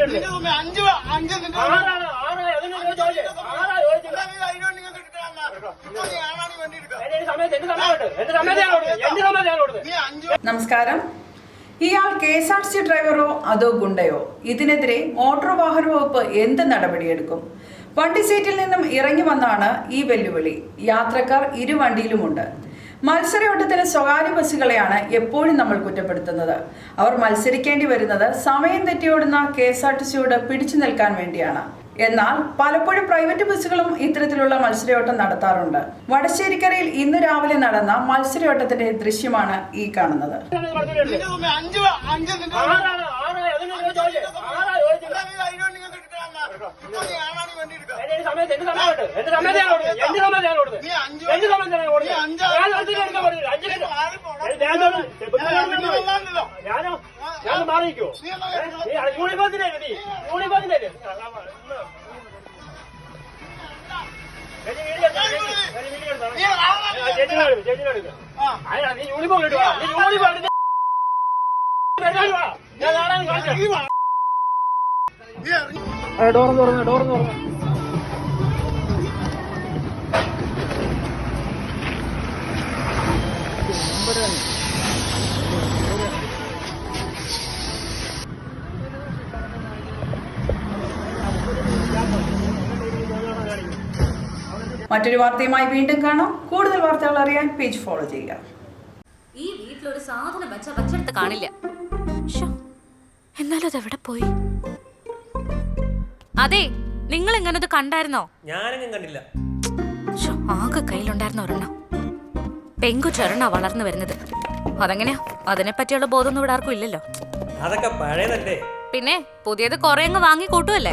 അഞ്ച് അഞ്ച് നമസ്കാരം. ഇയാൾ കെ എസ് ആർ സി ഡ്രൈവറോ അതോ ഗുണ്ടയോ? ഇതിനെതിരെ മോട്ടോർ വാഹന വകുപ്പ് എന്ത് നടപടിയെടുക്കും? വണ്ടി സീറ്റിൽ നിന്നും ഇറങ്ങി വന്നാണ് ഈ വെല്ലുവിളി. യാത്രക്കാർ ഇരു വണ്ടിയിലുമുണ്ട് മത്സരയോട്ടത്തിന് സ്വകാര്യ ബസ്സുകളെയാണ് എപ്പോഴും നമ്മൾ കുറ്റപ്പെടുത്തുന്നത്. അവർ മത്സരിക്കേണ്ടി വരുന്നത് സമയം തെറ്റിയോടുന്ന കെ എസ് ആർ ടി സിയോട് പിടിച്ചു നിൽക്കാൻ വേണ്ടിയാണ്. എന്നാൽ പലപ്പോഴും പ്രൈവറ്റ് ബസ്സുകളും ഇത്തരത്തിലുള്ള മത്സരയോട്ടം നടത്താറുണ്ട്. വടശ്ശേരിക്കരയിൽ ഇന്ന് രാവിലെ നടന്ന മത്സരയോട്ടത്തിന്റെ ദൃശ്യമാണ് ഈ കാണുന്നത്. സമയത്ത് എന്ത് സമയത്ത് എന്ത് സമയത്ത് എന്ത് നിന്റെ മാറിക്കോ നീ. എന്നാ കേട്ടോ? നീ യൂണിഫോമിന്റെ നീ യൂണിഫോം ഇടുവാ നീ യൂണിഫോം ഇട്ട് ഞാൻ നാളെ കാണിച്ചു. നീ വാ. നീ ഇറങ്ങി. ഡോറന്ന് തുറന്നു ഡോറന്ന് തുറന്നു മറ്റൊരു വാർത്തയുമായി വീണ്ടും കാണാം. കൂടുതൽ വാർത്തകൾ അറിയാൻ പേജ് ഫോളോ ചെയ്യുക. ഈ വീട്ടിലൊരു സാധനം വെച്ച വെച്ചെടുത്ത് കാണില്ല. ശ്ശോ, എന്നാലും അതെവിടെ പോയി? അതെ നിങ്ങൾ എങ്ങനെ ഇത് കണ്ടായിരുന്നോ? ഞാനെങ്ങും കണ്ടില്ല. ശ്ശോ, ആകെ കയ്യിലുണ്ടായിരുന്ന ഒരെണ്ണം. പെങ്കുച്ചൊരെണ്ണ വളർന്നു വരുന്നത്. അതെങ്ങനെയാ? അതിനെ പറ്റിയുള്ള ബോധമൊന്നും ഇവിടെ ആർക്കും ഇല്ലല്ലോ. അതൊക്കെ പഴയതല്ലേ. പിന്നെ പുതിയത് കുറെ അങ്ങ് വാങ്ങി കൂട്ടുമല്ലേ